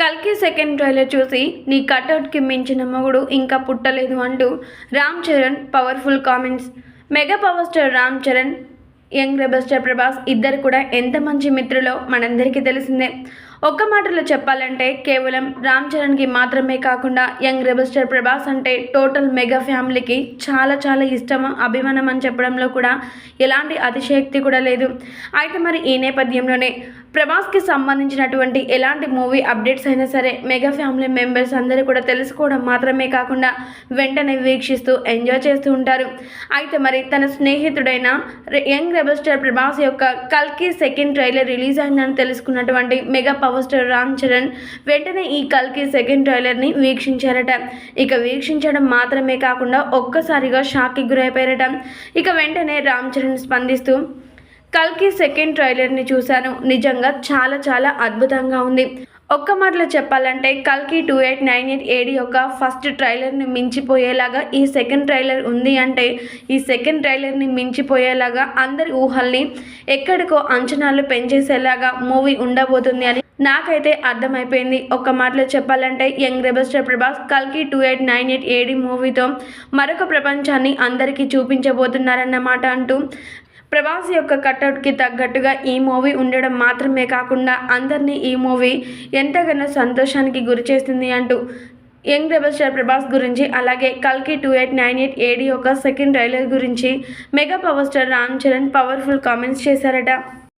కల్కి second trailer చూసి నీ కటౌట్కి మించిన మొగుడు ఇంకా పుట్టలేదు అంటూ Ram Charan powerful comments. Mega power star Ram Charan young rebel star Prabhas ఇద్దరు కూడా ఎంత మంచి మిత్రులో మనందరికీ తెలిసిందే. ఒక్క మాటలో చెప్పాలంటే కేవలం రామ్ చరణ్కి మాత్రమే కాకుండా యంగ్ రెబల్ స్టార్ ప్రభాస్ అంటే టోటల్ మెగా ఫ్యామిలీకి చాలా చాలా ఇష్టం అభిమానం అని చెప్పడంలో కూడా ఎలాంటి అతిశయక్తి కూడా లేదు. అయితే మరి ఈ నేపథ్యంలోనే ప్రభాస్కి సంబంధించినటువంటి ఎలాంటి మూవీ అప్డేట్స్ అయినా సరే మెగా ఫ్యామిలీ మెంబర్స్ అందరూ కూడా తెలుసుకోవడం మాత్రమే కాకుండా వెంటనే వీక్షిస్తూ ఎంజాయ్ చేస్తూ ఉంటారు. అయితే మరి తన స్నేహితుడైన యంగ్ రెబల్ స్టార్ ప్రభాస్ యొక్క కల్కి సెకండ్ ట్రైలర్ రిలీజ్ అయిందని తెలుసుకున్నటువంటి mega power star Ram Charan వెంటనే ఈ కల్కి సెకండ్ ట్రైలర్ని వీక్షించారట. ఇక వీక్షించడం మాత్రమే కాకుండా ఒక్కసారిగా షాక్కి గురైపోయారట. ఇక వెంటనే రామ్ చరణ్ స్పందిస్తూ కల్కి సెకండ్ ట్రైలర్ని చూశాను. నిజంగా చాలా చాలా అద్భుతంగా ఉంది. ఒక్క మాటలో చెప్పాలంటే కల్కి two eight nine eight AD యొక్క ఫస్ట్ ట్రైలర్ని మించిపోయేలాగా ఈ సెకండ్ ట్రైలర్ ఉంది అంటే ఈ సెకండ్ ట్రైలర్ని మించిపోయేలాగా అందరి ఊహల్ని ఎక్కడికో అంచనాలు పెంచేసేలాగా మూవీ ఉండబోతుంది అని నాకైతే అర్థమైపోయింది. ఒక్క మాటలో చెప్పాలంటే యంగ్ రెబస్టర్ ప్రభాస్ కల్కి two eight nine eight AD మూవీతో మరొక ప్రపంచాన్ని అందరికీ చూపించబోతున్నారన్నమాట అంటూ ప్రభాస్ యొక్క కట్అవుట్కి తగ్గట్టుగా ఈ మూవీ ఉండడం మాత్రమే కాకుండా అందరినీ ఈ మూవీ ఎంతగానో సంతోషానికి గురి చేస్తుంది అంటూ యంగ్ రెబల్ స్టార్ ప్రభాస్ గురించి అలాగే కల్కి two eight nine eight AD యొక్క సెకండ్ ట్రైలర్ గురించి mega power star Ram Charan powerful comments చేశారట.